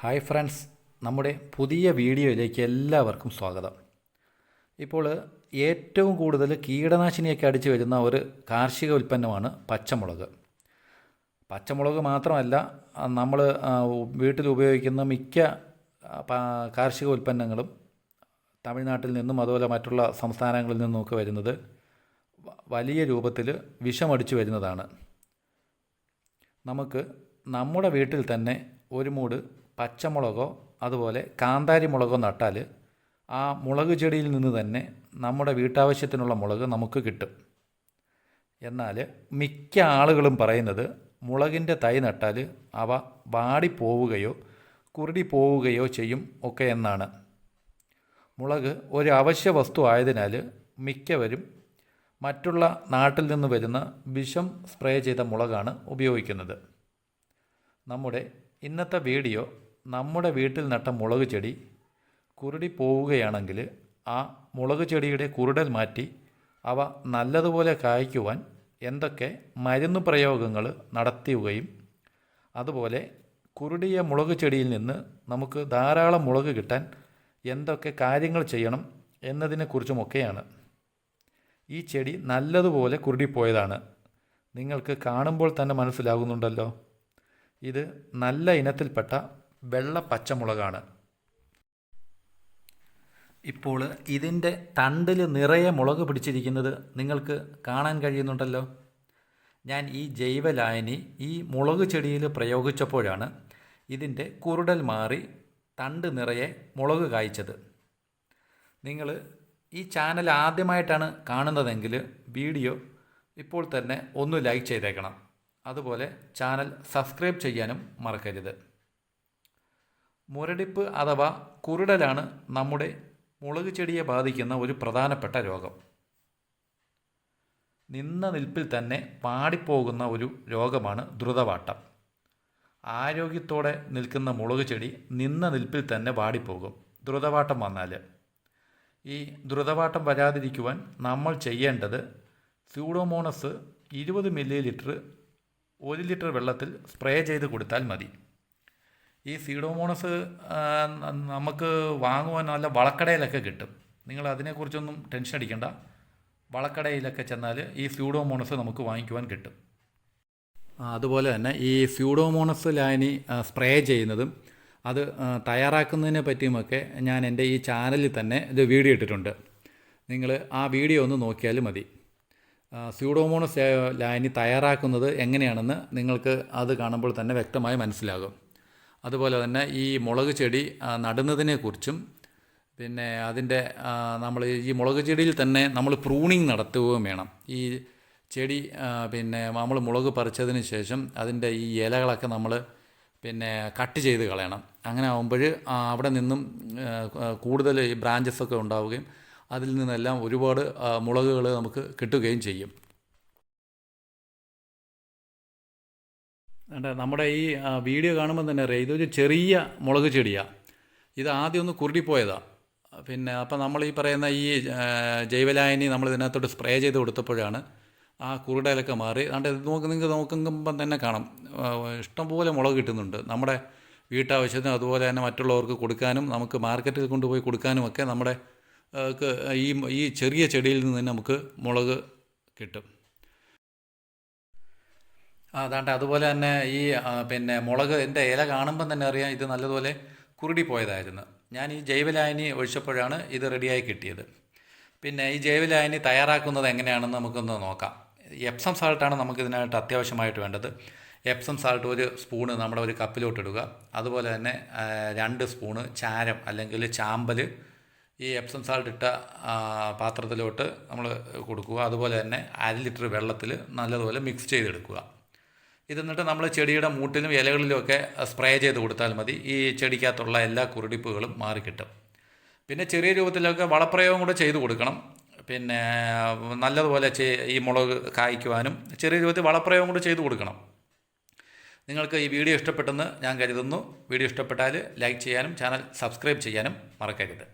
Hi friends നമ്മുടെ പുതിയ വീഡിയോയിലേക്ക് എല്ലാവർക്കും സ്വാഗതം. ഇപ്പോൾ ഏറ്റവും കൂടുതൽ കീടനാശിനിയൊക്കെ അടിച്ചു വരുന്ന ഒരു കാർഷിക ഉൽപ്പന്നമാണ് പച്ചമുളക്. പച്ചമുളക് മാത്രമല്ല നമ്മൾ വീട്ടിൽ ഉപയോഗിക്കുന്ന മിക്ക കാർഷിക ഉൽപ്പന്നങ്ങളും തമിഴ്നാട്ടിൽ നിന്നും അതുപോലെ മറ്റുള്ള സംസ്ഥാനങ്ങളിൽ നിന്നുമൊക്കെ വരുന്നത് വലിയ രൂപത്തിൽ വിഷമടിച്ചു വരുന്നതാണ്. നമുക്ക് നമ്മുടെ വീട്ടിൽ തന്നെ ഒരു മൂട് പച്ചമുളകോ അതുപോലെ കാന്താരി മുളകോ നട്ടാൽ ആ മുളക് ചെടിയിൽ നിന്ന് തന്നെ നമ്മുടെ വീട്ടാവശ്യത്തിനുള്ള മുളക് നമുക്ക് കിട്ടും. എന്നാൽ മിക്ക ആളുകളും പറയുന്നത് മുളകിന്റെ തൈ നട്ടാൽ അവ വാടിപ്പോവുകയോ കുരുടി പോവുകയോ ചെയ്യും ഒക്കെ എന്നാണ്. മുളക് ഒരു അവശ്യ വസ്തു ആയതിനാൽ മിക്കവരും മറ്റുള്ള നാട്ടിൽ നിന്ന് വരുന്ന വിഷം സ്പ്രേ ചെയ്ത മുളകാണ് ഉപയോഗിക്കുന്നത്. നമ്മുടെ ഇന്നത്തെ വീഡിയോ നമ്മുടെ വീട്ടിൽ നട്ട മുളക് ചെടി കുരുടി പോവുകയാണെങ്കിൽ ആ മുളക് ചെടിയുടെ കുരുടൽ മാറ്റി അവ നല്ലതുപോലെ കായ്ക്കുവാൻ എന്തൊക്കെ മരുന്ന് പ്രയോഗങ്ങൾ നടത്തുകയും അതുപോലെ കുരുടിയ മുളക് ചെടിയിൽ നിന്ന് നമുക്ക് ധാരാളം മുളക് കിട്ടാൻ എന്തൊക്കെ കാര്യങ്ങൾ ചെയ്യണം എന്നതിനെക്കുറിച്ചുമൊക്കെയാണ് ഈ ചെടി നല്ലതുപോലെ കുരുടിപ്പോയതാണ്. നിങ്ങൾക്ക് കാണുമ്പോൾ തന്നെ മനസ്സിലാകുന്നുണ്ടല്ലോ. ഇത് നല്ല ഇനത്തിൽപ്പെട്ട വെള്ള പച്ചമുളകാണ്. ഇപ്പോൾ ഇതിന്റെ തണ്ടിൽ നിറയെ മുളക് പിടിച്ചിരിക്കുന്നത് നിങ്ങൾക്ക് കാണാൻ കഴിയുന്നുണ്ടല്ലോ. ഞാൻ ഈ ജൈവലായനി ഈ മുളക് ചെടിയിൽ പ്രയോഗിച്ചപ്പോഴാണ് ഇതിന്റെ കുരുടൽ മാറി തണ്ട് നിറയെ മുളക് കായ്ച്ചത്. നിങ്ങൾ ഈ ചാനൽ ആദ്യമായിട്ടാണ് കാണുന്നതെങ്കിൽ വീഡിയോ ഇപ്പോൾ തന്നെ ഒന്ന് ലൈക്ക് ചെയ്തേക്കണം. അതുപോലെ ചാനൽ സബ്സ്ക്രൈബ് ചെയ്യാനും മറക്കരുത്. മുരടിപ്പ് അഥവാ കുരുടലാണ് നമ്മുടെ മുളക് ചെടിയെ ബാധിക്കുന്ന ഒരു പ്രധാനപ്പെട്ട രോഗം. നിന്ന നിൽപ്പിൽ തന്നെ പാടിപ്പോകുന്ന ഒരു രോഗമാണ് ദ്രുതവാട്ടം. ആരോഗ്യത്തോടെ നിൽക്കുന്ന മുളക് ചെടി നിന്ന നിൽപ്പിൽ തന്നെ വാടിപ്പോകും ദ്രുതവാട്ടം വന്നാൽ ഈ ദ്രുതവാട്ടം വരാതിരിക്കുവാൻ നമ്മൾ ചെയ്യേണ്ടത് സ്യൂഡോമോണസ് ഇരുപത് മില്ലി ലിറ്റർ ഒരു ലിറ്റർ വെള്ളത്തിൽ സ്പ്രേ ചെയ്ത് കൊടുത്താൽ മതി. ഈ സീഡോമോണസ് നമുക്ക് വാങ്ങുവാൻ നല്ല വളക്കടയിലൊക്കെ കിട്ടും. നിങ്ങൾ അതിനെക്കുറിച്ചൊന്നും ടെൻഷൻ അടിക്കേണ്ട. വളക്കടയിലൊക്കെ ചെന്നാൽ ഈ സ്യൂഡോമോണസ് നമുക്ക് വാങ്ങിക്കുവാൻ കിട്ടും. അതുപോലെ തന്നെ ഈ സ്യൂഡോമോണസ് ലായനി സ്പ്രേ ചെയ്യുന്നതും അത് തയ്യാറാക്കുന്നതിനെ പറ്റിയുമൊക്കെ ഞാൻ എന്റെ ഈ ചാനലിൽ തന്നെ ഇത് വീഡിയോ ഇട്ടിട്ടുണ്ട്. നിങ്ങൾ ആ വീഡിയോ ഒന്ന് നോക്കിയാൽ മതി. സ്യൂഡോമോണസ് ലായനി തയ്യാറാക്കുന്നത് എങ്ങനെയാണെന്ന് നിങ്ങൾക്ക് അത് കാണുമ്പോൾ തന്നെ വ്യക്തമായി മനസ്സിലാകും. അതുപോലെ തന്നെ ഈ മുളക് ചെടി നടുന്നതിനെക്കുറിച്ചും പിന്നെ അതിന്റെ നമ്മൾ ഈ മുളക് ചെടിയിൽ തന്നെ നമ്മൾ പ്രൂണിങ് നടത്തുകയും വേണം. ഈ ചെടി പിന്നെ നമ്മൾ മുളക് പറിച്ചതിന് ശേഷം അതിന്റെ ഈ ഇലകളൊക്കെ നമ്മൾ പിന്നെ കട്ട് ചെയ്ത് കളയണം. അങ്ങനെ ആകുമ്പോൾ അവിടെ നിന്നും കൂടുതൽ ഈ ബ്രാഞ്ചസ് ഒക്കെ ഉണ്ടാവുകയും അതിൽ നിന്നെല്ലാം ഒരുപാട് മുളകുകൾ നമുക്ക് കിട്ടുകയും ചെയ്യും. നമ്മുടെ ഈ വീഡിയോ കാണുമ്പോൾ തന്നെ അറിയാം ഇതൊരു ചെറിയ മുളക് ചെടിയാണ് ഇത് ആദ്യം ഒന്ന് കുരുടിപ്പോയതാണ് പിന്നെ അപ്പം നമ്മൾ ഈ പറയുന്ന ഈ ജൈവലായനി നമ്മൾ ഇതിനകത്തോട്ട് സ്പ്രേ ചെയ്ത് കൊടുത്തപ്പോഴാണ് ആ കുരുടലൊക്കെ മാറി. അതുകൊണ്ട് ഇത് നോക്ക് നിങ്ങൾക്ക് നോക്കുമ്പം തന്നെ കാണാം. ഇഷ്ടംപോലെ മുളക് കിട്ടുന്നുണ്ട്. നമ്മുടെ വീട്ടാവശ്യത്തിനും അതുപോലെ തന്നെ മറ്റുള്ളവർക്ക് കൊടുക്കാനും നമുക്ക് മാർക്കറ്റിൽ കൊണ്ടുപോയി കൊടുക്കാനുമൊക്കെ നമ്മുടെ ഈ ഈ ചെറിയ ചെടിയിൽ നിന്ന് തന്നെ നമുക്ക് മുളക് കിട്ടും. അതാണ്ട് അതുപോലെ തന്നെ ഈ പിന്നെ മുളക് എന്റെ ഇല കാണുമ്പം തന്നെ അറിയാം ഇത് നല്ലതുപോലെ കുരുടി പോയതായിരുന്നു ഞാൻ ഈ ജൈവലായനി ഒഴിച്ചപ്പോഴാണ് ഇത് റെഡിയായി കിട്ടിയത്. പിന്നെ ഈ ജൈവലായനി തയ്യാറാക്കുന്നത് എങ്ങനെയാണെന്ന് നമുക്കൊന്ന് നോക്കാം. എപ്സം സാൾട്ടാണ് നമുക്കിതിനായിട്ട് അത്യാവശ്യമായിട്ട് വേണ്ടത്. എപ്സം സാൾട്ട് ഒരു സ്പൂണ് നമ്മുടെ ഒരു കപ്പിലോട്ട് ഇടുക അതുപോലെ തന്നെ രണ്ട് സ്പൂണ് ചാരം അല്ലെങ്കിൽ ചാമ്പൽ ഈ എപ്സം സാൾട്ട് ഇട്ട പാത്രത്തിലോട്ട് നമ്മൾ കൊടുക്കുക. അതുപോലെ തന്നെ അര ലിറ്റർ വെള്ളത്തിൽ നല്ലതുപോലെ മിക്സ് ചെയ്തെടുക്കുക. ഇത് എന്നിട്ട് നമ്മൾ ചെടിയുടെ മൂട്ടിലും ഇലകളിലുമൊക്കെ സ്പ്രേ ചെയ്ത് കൊടുത്താൽ മതി. ഈ ചെടിക്കകത്തുള്ള എല്ലാ കുരുടിപ്പുകളും മാറിക്കിട്ടും പിന്നെ ചെറിയ രൂപത്തിലൊക്കെ വളപ്രയോഗം കൂടെ ചെയ്തു കൊടുക്കണം. പിന്നെ നല്ലതുപോലെ ഈ മുളക് കായ്ക്കുവാനും ചെറിയ രൂപത്തിൽ വളപ്രയോഗം കൂടെ ചെയ്തു കൊടുക്കണം. നിങ്ങൾക്ക് ഈ വീഡിയോ ഇഷ്ടപ്പെട്ടെന്ന് ഞാൻ കരുതുന്നു. വീഡിയോ ഇഷ്ടപ്പെട്ടാൽ ലൈക്ക് ചെയ്യാനും ചാനൽ സബ്സ്ക്രൈബ് ചെയ്യാനും മറക്കരുത്.